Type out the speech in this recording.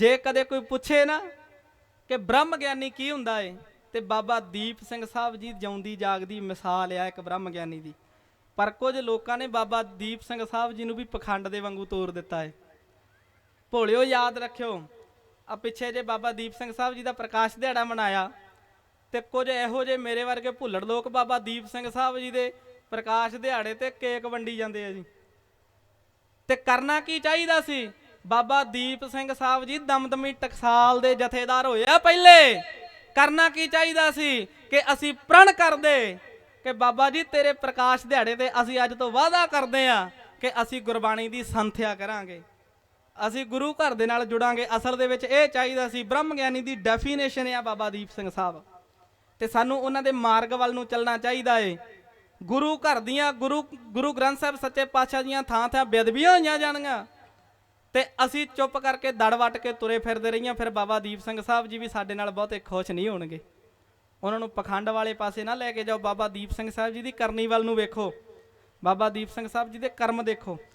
ਜੇ ਕਦੇ ਕੋਈ ਪੁੱਛੇ ਨਾ ਕਿ ਬ੍ਰਹਮ ਗਿਆਨੀ ਕੀ ਹੁੰਦਾ ਏ, ਤੇ ਬਾਬਾ ਦੀਪ ਸਿੰਘ ਸਾਹਿਬ ਜੀ ਜਿਉਂਦੀ ਜਾਗਦੀ ਮਿਸਾਲ ਆ ਇੱਕ ਬ੍ਰਹਮ ਗਿਆਨੀ ਦੀ। ਪਰ ਕੁਝ ਲੋਕਾਂ ਨੇ ਬਾਬਾ ਦੀਪ ਸਿੰਘ ਸਾਹਿਬ ਜੀ ਨੂੰ ਵੀ ਪਖੰਡ ਦੇ ਵਾਂਗੂ ਤੋਰ ਦਿੱਤਾ ਏ। ਭੋਲਿਓ, ਯਾਦ ਰੱਖਿਓ, ਆ ਪਿੱਛੇ ਜੇ ਬਾਬਾ ਦੀਪ ਸਿੰਘ ਸਾਹਿਬ ਜੀ ਦਾ ਪ੍ਰਕਾਸ਼ ਦਿਹਾੜਾ ਮਨਾਇਆ, ਤੇ ਕੁਝ ਇਹੋ ਜਿਹੇ ਮੇਰੇ ਵਰਗੇ ਭੁੱਲੜ ਲੋਕ ਬਾਬਾ ਦੀਪ ਸਿੰਘ ਸਾਹਿਬ ਜੀ ਦੇ ਪ੍ਰਕਾਸ਼ ਦਿਹਾੜੇ ਤੇ ਕੇਕ ਵੰਡੀ ਜਾਂਦੇ ਆ ਜੀ। ਤੇ ਕਰਨਾ ਕੀ ਚਾਹੀਦਾ ਸੀ? ਬਾਬਾ ਦੀਪ ਸਿੰਘ ਸਾਹਿਬ ਜੀ ਦਮਦਮੀ ਟਕਸਾਲ ਦੇ ਜਥੇਦਾਰ ਹੋਏ ਆ ਪਹਿਲੇ। ਕਰਨਾ ਕੀ ਚਾਹੀਦਾ ਸੀ ਕਿ ਅਸੀਂ ਪ੍ਰਣ ਕਰਦੇ ਕਿ ਬਾਬਾ ਜੀ ਤੇਰੇ ਪ੍ਰਕਾਸ਼ ਦਿਹਾੜੇ ਤੇ ਅਸੀਂ ਅੱਜ ਤੋਂ ਵਾਅਦਾ ਕਰਦੇ ਆ ਕਿ ਅਸੀਂ ਗੁਰਬਾਣੀ ਦੀ ਸੰਥਿਆ ਕਰਾਂਗੇ। ਅਸੀਂ ਗੁਰੂ ਘਰ ਦੇ ਨਾਲ ਜੁੜਾਂਗੇ। ਅਸਲ ਦੇ ਵਿੱਚ ਇਹ ਚਾਹੀਦਾ ਸੀ ਬ੍ਰਹਮ ਗਿਆਨੀ ਦੀ ਡੈਫੀਨੇਸ਼ਨ ਆ ਬਾਬਾ ਦੀਪ ਸਿੰਘ ਸਾਹਿਬ। ਤੇ ਸਾਨੂੰ ਉਹਨਾਂ ਦੇ ਮਾਰਗ ਵੱਲ ਨੂੰ ਚੱਲਣਾ ਚਾਹੀਦਾ ਏ। ਗੁਰੂ ਘਰ ਦੀਆਂ ਗੁਰੂ ਗੁਰੂ ਗ੍ਰੰਥ ਸਾਹਿਬ ਸੱਚੇ ਪਾਤਸ਼ਾਹ ਦੀਆਂ ਥਾਂ ਥਾਂ ਬੇਅਦਬੀਆਂ ਹੋਈਆਂ ਜਾਣਗੀਆਂ। ਤੇ ਅਸੀਂ ਚੁੱਪ ਕਰਕੇ ਦੜ ਵੱਟ ਕੇ ਤੁਰੇ ਫਿਰਦੇ ਰਹੀਆਂ। ਫਿਰ ਬਾਬਾ ਦੀਪ ਸਿੰਘ ਸਾਹਿਬ ਜੀ ਵੀ ਸਾਡੇ ਨਾਲ ਬਹੁਤੇ ਖੁਸ਼ ਨਹੀਂ ਹੋਣਗੇ। ਉਹਨਾਂ ਨੂੰ ਪਖੰਡ ਵਾਲੇ ਪਾਸੇ ਨਾ ਲੈ ਕੇ ਜਾਓ। ਬਾਬਾ ਦੀਪ ਸਿੰਘ ਸਾਹਿਬ ਜੀ ਦੀ ਕਰਨੀ ਵੱਲ ਨੂੰ ਵੇਖੋ। ਬਾਬਾ ਦੀਪ ਸਿੰਘ ਸਾਹਿਬ ਜੀ ਦੇ ਕਰਮ ਦੇਖੋ।